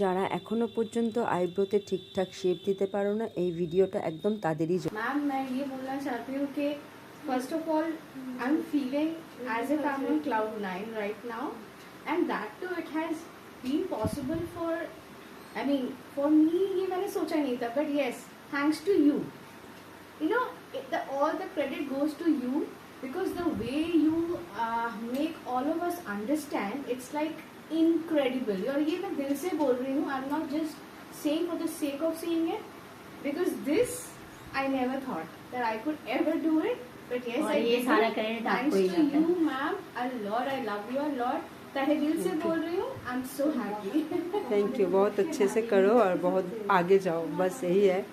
যারা এখনো পর্যন্ত আইব্রোতে ঠিকঠাক শেপ দিতে পারো না এই ভিডিওটা একদম তাদেরই জন্য मैम मैं ये बोलना चाहती हूँ कि first of all I am feeling as if I am on cloud nine right now and that too it has been possible for I mean for me ये मैंने सोचा नहीं था but yes thanks to you you know it, the, all the credit goes to you because the way you uh, make all of us understand it's like incredibly और ये मैं दिल से बोल रही हूँ I not just saying for the sake of seeing it because this I never thought that I could ever do it but ये thank you बहुत अच्छे से करो और बहुत आगे जाओ। बस यही है।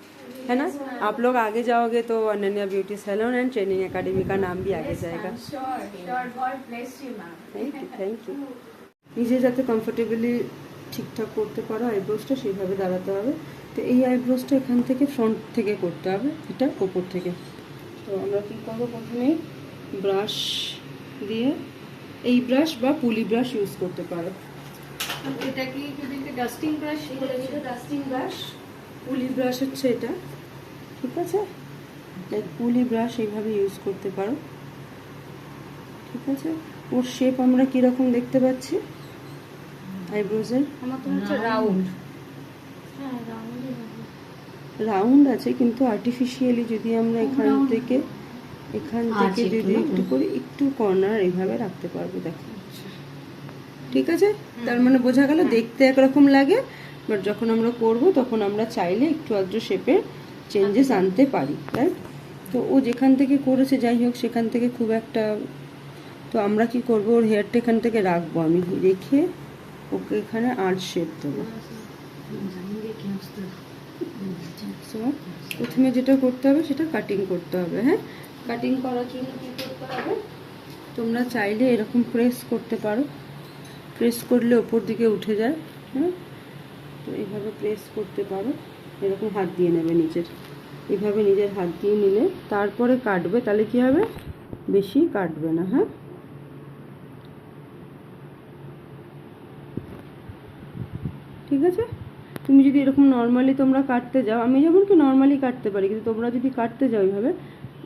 है ना? आप लोग आगे जाओगे तो Ananya beauty salon and training academy का नाम भी आगे जाएगा। थैंक यू थैंक यू নিজে যাতে কমফোর্টেবলি ঠিকঠাক করতে পারো আইব্রোসটা সেইভাবে দাঁড়াতে হবে। তো এই আইব্রোসটা এখান থেকে ফ্রন্ট থেকে করতে হবে এটা ওপর থেকে। তো আমরা কী করব প্রথমেই ব্রাশ দিয়ে এই ব্রাশ বা পুলি ব্রাশ ইউজ করতে পারো। এটা কি যদি ডাস্টিং ব্রাশ ডাস্টিং ব্রাশ পুলি ব্রাশ হচ্ছে এটা ঠিক আছে? পুলি ব্রাশ এইভাবে ইউজ করতে পারো। ঠিক আছে? ওর শেপ আমরা কীরকম দেখতে পাচ্ছি? আইব্রোজের আমার তো হচ্ছে রাউন্ড। রাউন্ড আছে কিন্তু আর্টিফিশিয়ালি যদি আমরা এখান থেকে এখান থেকে যদি একটু করে একটু কর্নার এইভাবে রাখতে পারব দেখো। ঠিক আছে? তার মানে বোঝা গেল দেখতে একরকম লাগে বাট যখন আমরা করব তখন আমরা চাইলে একটু আধটু শেপে চেঞ্জেস আনতে পারি রাইট তো ও যেখান থেকে করেছে যাই হোক সেখান থেকে খুব একটা তো আমরা কি করব? ওর হেয়ারটা এখান থেকে রাখব আমি রেখে ওকে এখানে আর শেপ দেবো। প্রথমে যেটা করতে হবে সেটা কাটিং করতে হবে হ্যাঁ? কাটিং করার জন্য কী করতে হবে? তোমরা চাইলে এরকম প্রেস করতে পারো। প্রেস করলে ওপর দিকে উঠে যায় হ্যাঁ? তো এইভাবে প্রেস করতে পারো। এরকম হাত দিয়ে নেবে নিজের এভাবে নিজের হাত দিয়ে নিলে তারপরে কাটবে, তাহলে কি হবে? বেশি কাটবে না হ্যাঁ? ঠিক আছে তুমি যদি এরকম নর্মালি তোমরা কাটতে যাও আমি যেমন কি নর্মালি কাটতে পারি কিন্তু তোমরা যদি কাটতে যাও এইভাবে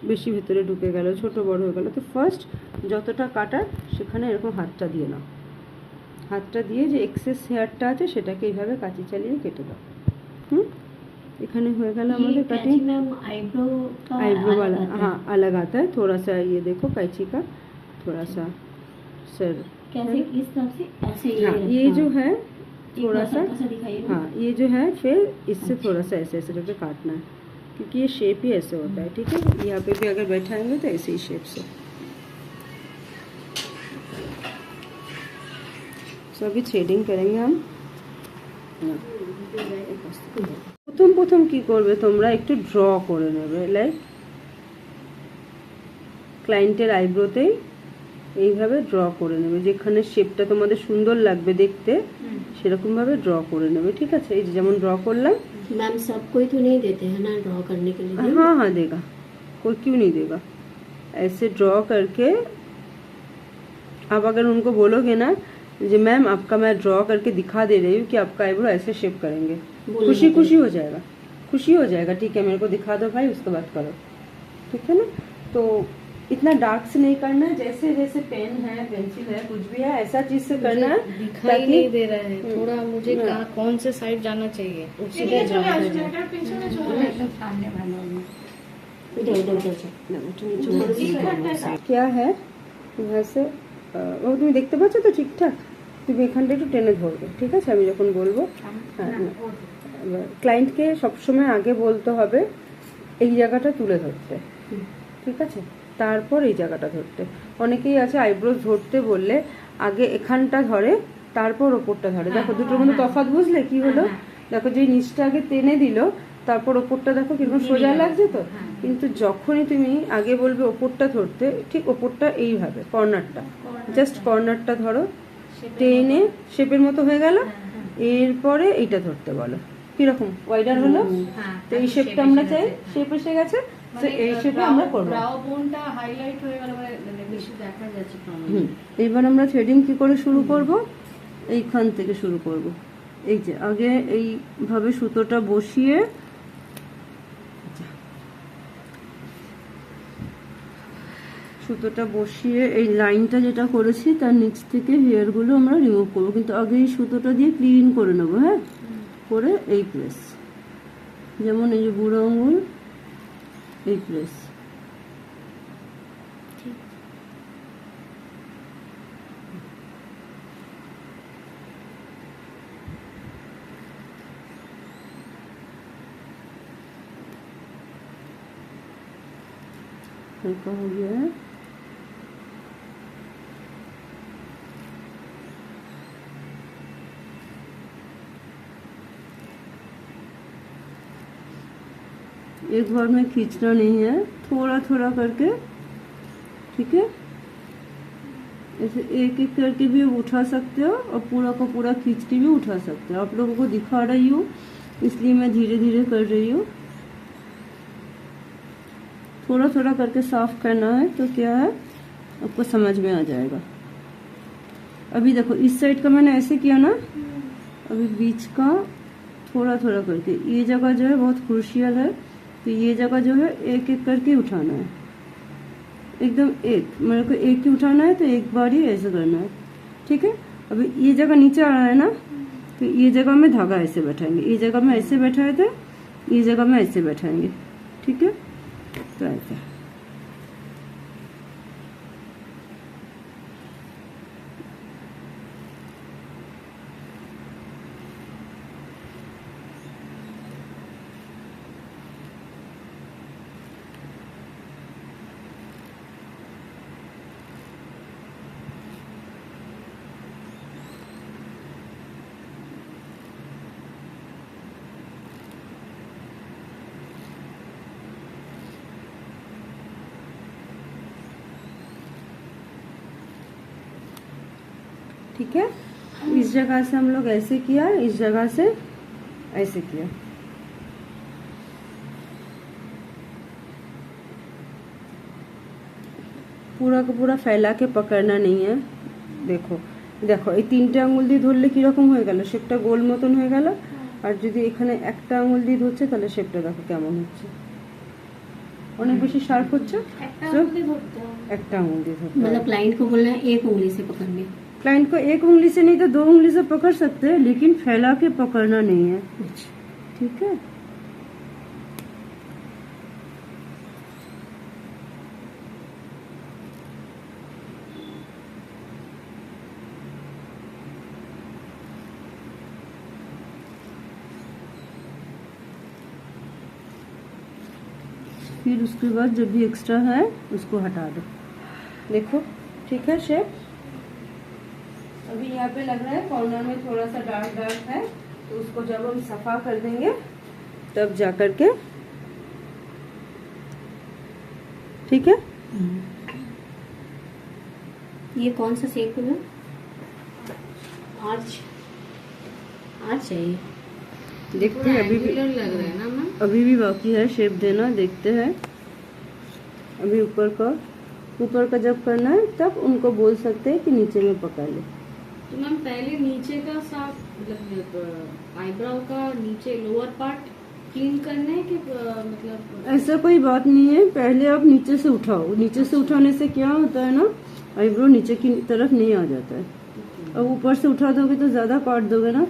বেশি ভেতরে ঢুকে গেল ছোট বড় হয়ে গেল তো ফার্স্ট যতটা কাটার সেখানে এরকম হাতটা দিয়ে নাও হাতটা দিয়ে যে এক্সেস হেয়ারটা আছে সেটাকে এইভাবে কাঁচি চালিয়ে কেটে দাও হুম এখানে হয়ে গেল আমাদের কাটিং मैम आईब्रो का आईब्रो अलग वाला आता है। हाँ अलग आता है थोड़ा सा ये देखो कैंची का थोड़ा सा सर कैसे किस तरह से ऐसे ये हाँ ये रखना। जो है एक थोड़ा बार सा हल्का सा दिखाइए ना। हाँ ये जो है फिर इससे थोड़ा सा ऐसे ऐसे करके काटना है क्योंकि ये शेप ही ऐसे होता है ठीक है यहाँ पे भी अगर बैठाएंगे तो ऐसे ही शेप से सो अभी थ्रेडिंग करेंगे हम প্রথম প্রথম কি করবে তোমরা একটু ড্র করে নেবে লাইক ক্লায়েন্টের আইব্রোতেই এইভাবে ড্র করে নেবে যেখানে শেপটা তোমাদের সুন্দর লাগবে দেখতে সেরকমভাবে ড্র করে নেবে ঠিক আছে এই যে যেমন ড্র করলাম मैम सबको ही तो नहीं देते हैं ना ड्रॉ करने के लिए हाँ हाँ देगा कोई क्यों नहीं देगा ऐसे ड्रॉ करके आप अगर उनको बोलोगे ना जी मैम आपका मैं ड्रॉ करके दिखा दे रही हूँ कि आपका आईब्रो ऐसे शेप करेंगे बोलना खुशी पड़ेगा। खुशी हो जाएगा खुशी हो जाएगा ठीक है मेरे को दिखा दो भाई उसके बाद करो ठीक है ना तो इतना डार्क से नहीं करना है जैसे जैसे पेन है पेंसिल है कुछ भी है ऐसा चीज से करना है दिखाई ताकि- नहीं दे रहा है हम्म। थोड़ा मुझे हाँ। कहाँ कौन से साइड जाना चाहिए उसी चलिए पे चले जाना आज चाहिए मेटर पीछे चले इधर इधर उधर से क्या है यहाँ से আহ, ও তুমি দেখতে পাচ্ছ তো ঠিকঠাক তুমি এখানটা একটু টেনে ধরবে ঠিক আছে আমি যখন বলবো হ্যাঁ ক্লায়েন্টকে সবসময় আগে বলতে হবে এই জায়গাটা তুলে ধরতে ঠিক আছে তারপর এই জায়গাটা ধরতে। অনেকেই আছে আইব্রোজ ধরতে বললে আগে এখানটা ধরে তারপর ওপরটা ধরে। দেখো দুটোর মধ্যে তফাৎ বুঝলে কি হলো? দেখো যে নিচটা আগে টেনে দিল তারপর ওপরটা দেখো কীরকম সোজা লাগছে তো? কিন্তু যখনই তুমি আগে বলবে ওপরটা ধরতে ঠিক ওপরটা এইভাবে কর্নারটা। জাস্ট কর্নারটা ধরো। টেনে শেপের মতো হয়ে গেল। এরপরে এইটা ধরতে বলো। কীরকম? ওয়াইডার হলো? তো এই শেপটা আমরা চাই শেপ এসে গেছে তো এই শেপে আমরা করব। বোনটা হাইলাইট হয়ে গেল মানে মানে বেশি দেখা যাচ্ছে হুম এইবার আমরা থ্রেডিং কি করে শুরু করব? এইখান থেকে শুরু করব। এই যে আগে এইভাবে সুতোটা বসিয়ে সুতোটা বসিয়ে এই লাইনটা যেটা করেছি তার নিচ থেকে হেয়ারগুলো আমরা রিমুভ করব। কিন্তু আগে এই সুতোটা দিয়ে ক্লিন করে নেব হ্যাঁ? করে এই প্লেস যেমন এই যে বুড়ো আঙুল এই প্লেস हल्का हो गया है एक बार में खींचना नहीं है थोड़ा थोड़ा करके ठीक है? ऐसे एक एक करके भी उठा सकते हो और पूरा का पूरा खींच के भी उठा सकते हो। आप लोगों को दिखा रही हूँ इसलिए मैं धीरे धीरे कर रही हूँ। थोड़ा थोड़ा करके साफ़ करना है तो क्या है आपको समझ में आ जाएगा। अभी देखो इस साइड का मैंने ऐसे किया ना अभी बीच का थोड़ा थोड़ा करके ये जगह जो है बहुत क्रूशियल है। तो ये जगह जो है, एक एक करके उठाना है। एकदम एक, मेरे को एक ही उठाना है तो एक बार ही ऐसे करना है। ठीक है? अभी ये जगह नीचे आ रहा है ना तो ये जगह में धागा ऐसे बैठाएँगे। ये जगह में ऐसे बैठाए थे, ये जगह में ऐसे बैठाएँगे। ठीक है? तो ऐसा। ठीक है इस जगह से हम लोग ऐसे किया इस जगह से ऐसे किया পুরা পুরা ফেলাকে পকড়না নেই হ্যাঁ দেখো দেখো এই তিনটে আঙুল দিয়ে ধরলে কিরকম হয়ে গেল শেপটা গোল মতন হয়ে গেল আর যদি এখানে একটা আঙুল দিয়ে ধরছে তাহলে শেপটা দেখো কেমন হচ্ছে অনেক বেশি শার্প হচ্ছে একটা So, আঙুলে ধরতে হবে। একটা আঙুল দিয়ে ধরতে হবে। मतलब क्लाइंट को बोलना है एक उंगली से पकड़ने क्लाइंट को एक उंगली से नहीं तो दो उंगली से पकड़ सकते हैं, लेकिन फैला के पकड़ना नहीं है। ठीक है? फिर उसके बाद जब भी एक्स्ट्रा है, उसको हटा दो। देखो, ठीक है शेप अभी यहाँ पे लग रहा है कॉर्नर में थोड़ा सा डार्क डार्क है तो उसको जब हम सफ़ा कर देंगे तब जा कर के ठीक है? ये कौन सा शेप है? आर्च आर्च है देखते हैं अभी भी लग रहा है ना मैम? अभी भी बाकी है शेप देना देखते हैं। अभी ऊपर का ऊपर का जब करना है तब उनको बोल सकते हैं कि नीचे में पका ले। तो मैम पहले नीचे का साफ़ मतलब आईब्राउ का नीचे लोअर पार्ट क्लीन करना है कि मतलब? ऐसा कोई बात नहीं है। पहले आप नीचे से उठाओ। नीचे से उठाने से क्या होता है ना आईब्रो नीचे की तरफ़ नहीं आ जाता है। अब ऊपर से उठा दोगे तो ज़्यादा काट दोगे ना।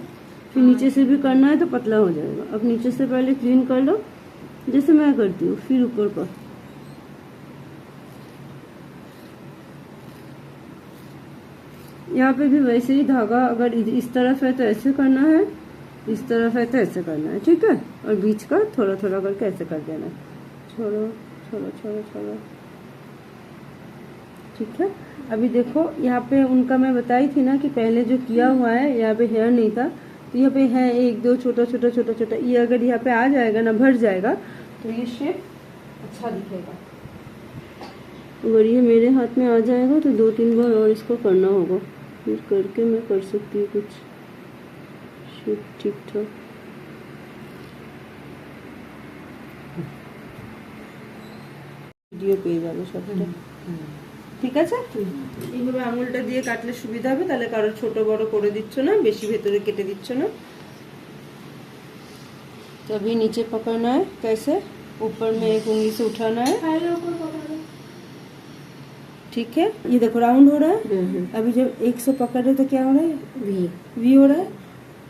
फिर नीचे से भी करना है तो पतला हो जाएगा। अब नीचे से पहले क्लीन कर लो। जैसे मैं करती हूँ फिर ऊपर का। यहाँ पे भी वैसे ही धागा अगर इस- तरफ़ है तो ऐसे करना है, इस तरफ़ है तो ऐसे करना है, ठीक है? और बीच का थोड़ा थोड़ा करके ऐसे कर देना। है छोड़ो छोड़ो छोड़ो छोड़ो। ठीक है? अभी देखो, यहाँ पे उनका मैं बताई थी ना कि पहले जो किया हुआ है, यहाँ पे हेयर नहीं था। तो यहाँ पे है एक, दो छोटा छोटा छोटा छोटा। ये अगर यहाँ पे आ जाएगा ना, भर जाएगा तो ये शेप अच्छा दिखेगा। अगर ये मेरे हाथ में आ जाएगा तो दो तीन बार और इसको करना होगा। फिर करके मैं कर सकती हूँ कुछ शेप ठीक ठाक ভিডিও পেয়ে যাবে সবটা ঠিক আছে এইভাবে আঙুলটা দিয়ে কাটলে সুবিধা হবে তাহলে কারো ছোট বড় করে দিচ্ছ না বেশি ভেতরে কেটে দিচ্ছ না तो अभी नीचे पकड़ना है कैसे ऊपर में एक उंगली से उठाना है ठीक है? ये देखो राउंड हो रहा है। अभी जब एक से पकड़ रहे तो क्या हो रहा है? वी वी हो रहा है।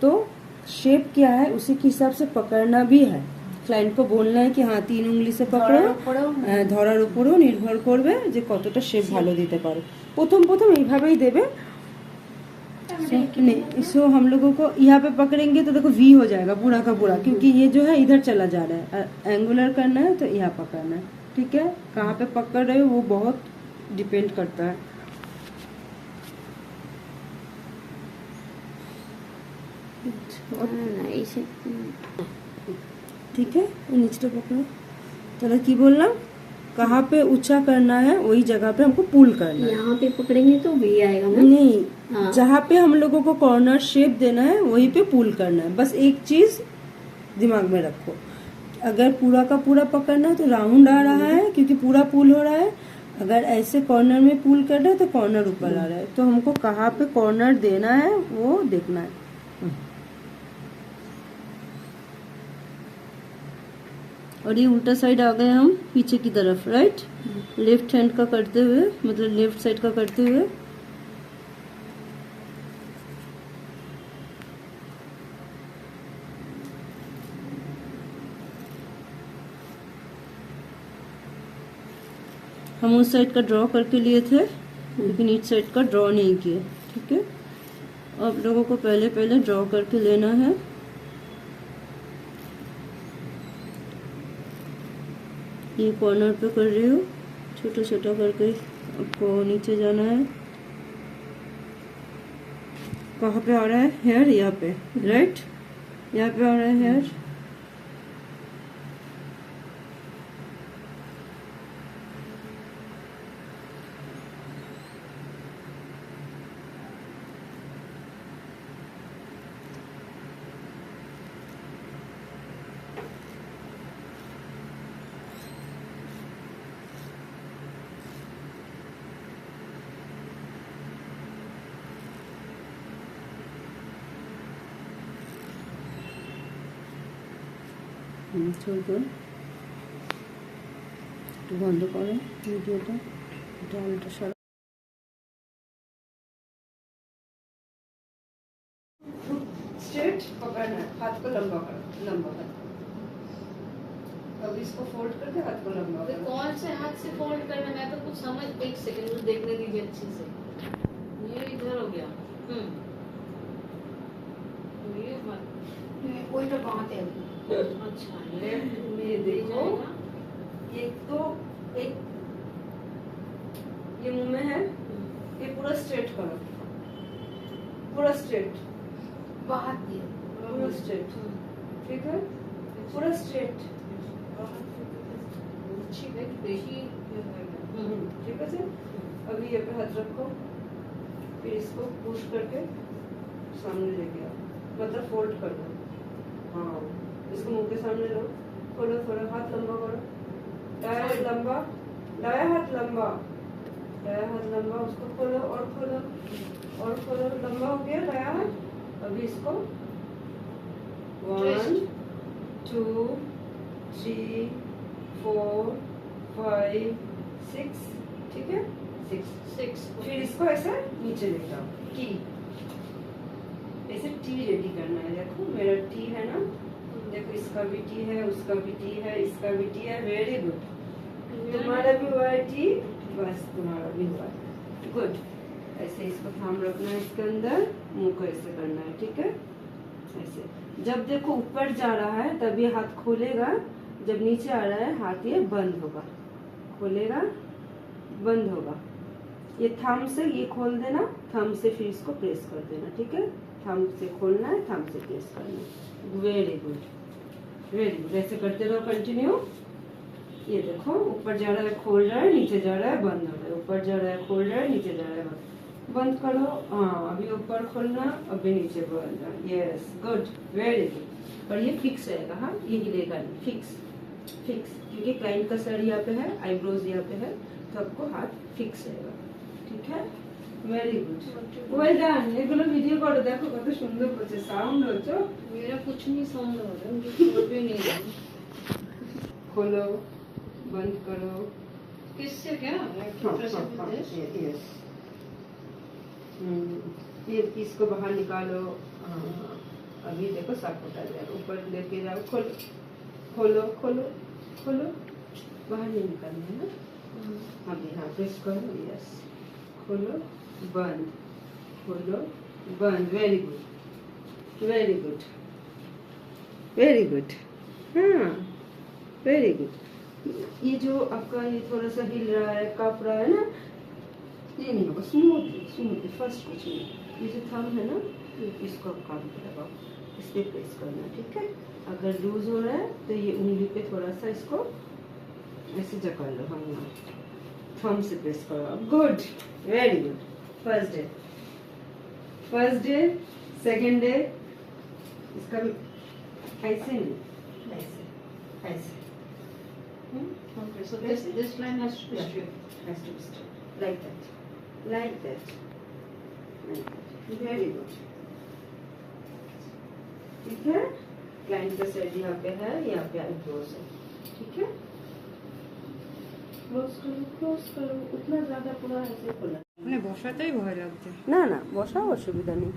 तो शेप क्या है? उसी के हिसाब से पकड़ना भी है। क्लाइंट को बोलना है कि हाँ तीन उंगली से पकड़ो। धरार ऊपर निर्भर করবে যে কতটা শেপ ভালো দিতে পারো। প্রথম প্রথম এইভাবেই सो हम लोगों को यहाँ पे पकड़ेंगे तो देखो वी हो जाएगा पूरा का पूरा क्योंकि ये जो है इधर चला जा रहा है। एंगुलर करना है तो यहाँ पकड़ना है। ठीक है? कहाँ पे पकड़ रहे हो वो बहुत डिपेंड करता है। ठीक है नीचे पकड़ो। चलो की बोलना? कहाँ पे ऊँचा करना है वही जगह पे हमको पुल करना है। यहाँ पे पकड़ेंगे तो वी आएगा ना? नहीं हाँ। जहाँ पे हम लोगों को कॉर्नर शेप देना है वहीं पे पुल करना है। बस एक चीज़ दिमाग में रखो। अगर पूरा का पूरा पकड़ना है तो राउंड आ रहा है। क्योंकि पूरा पुल हो रहा है। अगर ऐसे कॉर्नर में पुल कर रहे हैं तो कॉर्नर ऊपर आ रहा है। तो हमको कहाँ पे कॉर्नर देना है वो देखना है। और ये उल्टा साइड आ गए हम पीछे की तरफ़ राइट लेफ़्ट हैंड का करते हुए मतलब लेफ़्ट साइड का करते हुए। हम उस साइड का ड्रॉ करके लिए थे, लेकिन इस साइड का ड्रॉ नहीं किए, ठीक है? आप लोगों को पहले पहले ड्रॉ करके लेना है। ये कॉर्नर पे कर रही हूँ। छोटा छोटा करके आपको नीचे जाना है। कहाँ पे आ रहा है? हेयर यहाँ पे राइट यहाँ पे आ रहा है हेयर হুম, চলুন একটু বন্ধ করো ভিডিওটা এটা উল্টো সরা स्ट्रेट पकड़ना है हाथ को लंबा करो लंबा करो अब इसको फोल्ड करके हाथ को लंबा तो करो कौन से हाथ से फोल्ड करना मैं तो कुछ समझ एक सेकंड मुझे देखने दीजिए अच्छे से ये इधर हो गया हम्म तो ये मत ওইটা বাঁতে अच्छा, में देखो। एक तो एक ये मुँह में है ये पूरा स्ट्रेट करो। पूरा स्ट्रेट बाहर पूरा स्ट्रेट ठीक है? पूरा स्ट्रेट हम्म, ठीक है अभी ये पे हाथ रखो। फिर इसको पुश करके सामने ले गया मतलब फोल्ड कर दो। हाँ। इसको मुँह के सामने लो। खोलो थोड़ा हाथ लंबा करो। दाया हाथ लंबा दाया हाथ लंबा। दाया हाथ लंबा उसको खोलो और खोलो और खोलो। लंबा हो गया दाया हाथ। अभी इसको one two three four five six ठीक है? सिक्स सिक्स फिर इसको ऐसे नीचे ले जाओ। की ऐसे टी रेडी करना है। देखो मेरा टी है ना? देखो इसका भी टी है उसका भी टी है इसका भी टी है वेरी गुड तुम्हारा भी हुआ है टी बस तुम्हारा भी हुआ. है गुड ऐसे इसको थाम रखना है इसके अंदर मुँह को ऐसे करना है ठीक है? ऐसे. जब देखो ऊपर जा रहा है तब ये हाथ खोलेगा जब नीचे आ रहा है हाथ ये बंद होगा. खोलेगा बंद होगा. ये थम से ये खोल देना थम से फिर इसको प्रेस कर देना ठीक है? थम से खोलना है थम से प्रेस करना वेरी गुड वेरी गुड ऐसे करते रहो कंटिन्यू ये देखो, ऊपर जा रहा है, खोल रहा है, नीचे जा रहा है, बंद हो रहा है। ऊपर जा रहा है, खोल रहा है, नीचे जा रहा है, बंद। बंद करो। हाँ अभी ऊपर खोलना, अभी नीचे बोलना यस गुड वेरी गुड और ये फिक्स रहेगा हाँ? ये हिलेगा नहीं। फिक्स फिक्स क्योंकि क्लाइंट का सर यहाँ पे है आईब्रोज यहाँ पे है तो आपको हाथ फिक्स रहेगा। ठीक है? ভেরি গুড ওয়েল ডান এগুলো ভিডিও করো দেখো কত সুন্দর করছে সাউন্ড হচ্ছে मेरा कुछ नहीं साउंड हो रहा है मुझे छोड़ भी नहीं रहा खोलो बंद करो किससे क्या हाँ, हाँ, हाँ, ये- yes. हम्म, ये इसको बाहर निकालो हाँ, हाँ, अभी देखो साफ होता जाए ऊपर लेके जाओ खोलो खोलो खोलो खोलो बाहर नहीं निकालना है ना अभी हाँ प्रेस करो यस खोलो बंद खोलो बंद very good very good very good हाँ वेरी गुड ये जो आपका ये थोड़ा सा हिल रहा है, काँप रहा है ना? ये नहीं होगा स्मूथली स्मूथली फ़र्स्ट कुछ नहीं ये जो थम है ना, इसको आप काम पे लगाओ। इस पे प्रेस करना, ठीक है? अगर लूज हो रहा है तो ये उंगली पे थोड़ा सा इसको ऐसे जकड़ लो हम थम से प्रेस करो। Good very good first day first day second day इसका भी ऐसे नहीं ठीक है? क्लाइंट का सेट यहाँ पे है यहाँ पे आई क्लोज है. ठीक है? क्लोज करो क्लोज करो. उतना ज़्यादा पूरा ऐसे खुला। মানে বসাতেই ভয় লাগছে না না বসাও অসুবিধা নেই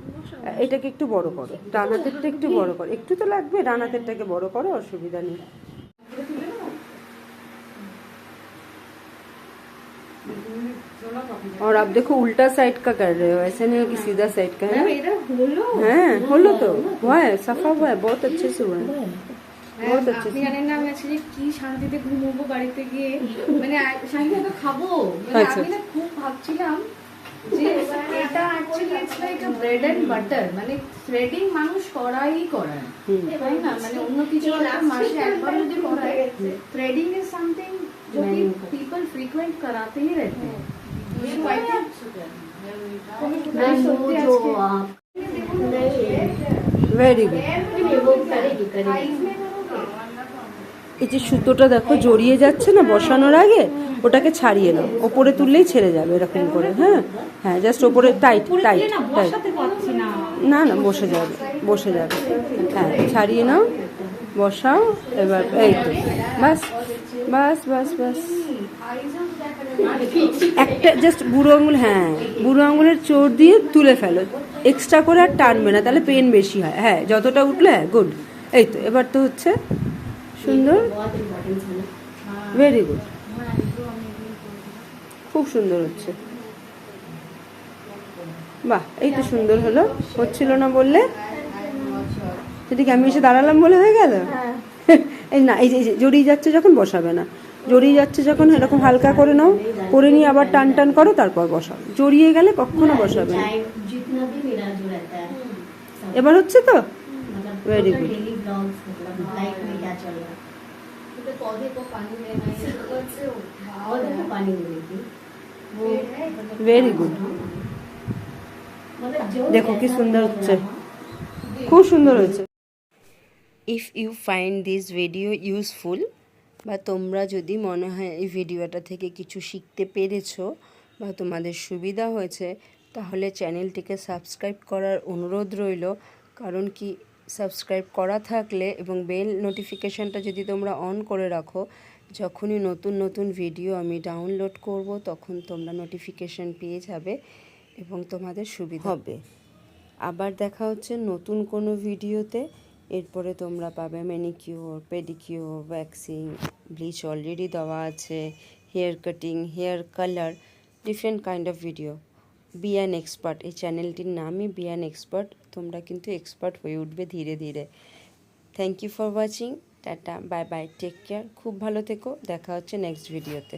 এটাকে একটু বড় করো ডান হাতেরটা একটু বড় করো একটু তো লাগবে ডান হাতেরটাকে বড় করো অসুবিধা নেই और आप देखो उल्टा साइड का कर रहे हो ऐसे नहीं हो कि सीधा साइड का है এটা হলো हैं হলো তো हुआ है सफा हुआ है बहुत अच्छे से हुआ है बहुत अच्छे আপনি से জানেন না আমি আজকে কি শান্তিতে ঘুমোবো বাড়িতে গিয়ে মানে আ- শান্তিতে তো খাবো মানে আচ্ছা, আমি না খুব ভাবছিলাম যে এটা actually it's like a bread and butter মানে থ্রেডিং মানুষ করাই করায় হুম। তাই না মানে অন্য কিছু একটা মাসে একবার যদি করায় থ্রেডিং ইজ সামথিং जो कि पीपल फ्रीक्वेंट कराते ही रहते हैं So I think- मैं वो जो आप ভেরি গুড वो करेगी करेगी এই যে সুতোটা দেখো জড়িয়ে যাচ্ছে না বসানোর আগে ওটাকে ছাড়িয়ে নাও। ওপরে তুললেই ছেড়ে যাবে এরকম করে হ্যাঁ? হ্যাঁ জাস্ট ওপরে টাইট টাইট টাইট না না। বসে যাবে বসে যাবে। হ্যাঁ ছাড়িয়ে নাও বসাও এবার এই তো। বাস বাস বাস বাস। একটা জাস্ট বুড়ো আঙুল হ্যাঁ বুড়ো আঙুলের চোর দিয়ে তুলে ফেলো। এক্সট্রা করে আর টানবে না তাহলে পেন বেশি হয়। হ্যাঁ যতটা উঠলে হ্যাঁ গুড এই তো এবার তো হচ্ছে সুন্দর? ভেরি গুড খুব সুন্দর হচ্ছে। বাহ এই তো সুন্দর হলো। হচ্ছিল না বললে? সেদিকে আমি এসে দাঁড়ালাম বলে হয়ে গেল? হ্যাঁ। এই না এই যে জড়িয়ে যাচ্ছে যখন বসাবে না। জড়িয়ে যাচ্ছে যখন এরকম হালকা করে নাও। করে নিয়ে আবার টান টান করো তারপর বসাও জড়িয়ে গেলে কখনো বসাবে না। এবার হচ্ছে তো? Very good total good. Daily blogs मतलब लाइफ में क्या चल रहा है तो पौधे को पानी देना ये सब से और देखो पानी दे रही थी वो ভেরি গুড मतलब जो देखो कि जैसा सुंदर लग হচ্ছে। रहा है, খুব সুন্দর হয়েছে if you find this video useful বা তোমরা যদি মনে হয় এই ভিডিওটা থেকে কিছু শিখতে পেরেছো বা তোমাদের সুবিধা হয়েছে তাহলে চ্যানেলটিকে সাবস্ক্রাইব করার অনুরোধ রইল কারণ কি সাবস্ক্রাইব করা থাকলে এবং বেল নোটিফিকেশানটা যদি তোমরা অন করে রাখো, যখনই নতুন নতুন ভিডিও আমি ডাউনলোড করব, তখন তোমরা নোটিফিকেশান পেয়ে যাবে এবং তোমাদের সুবিধা হবে। আবার দেখা হচ্ছে নতুন কোনো ভিডিওতে। এরপরে তোমরা পাবে manicure pedicure waxing bleach already দেওয়া আছে hair cutting hair colour different kind of video Beant expert এই চ্যানেলটির নামই বিয়ান এক্সপার্ট তোমরা কিন্তু এক্সপার্ট হয়ে উঠবে ধীরে ধীরে। Thank you for watching tata bye bye take care খুব ভালো থেকো, দেখা হচ্ছে নেক্সট ভিডিওতে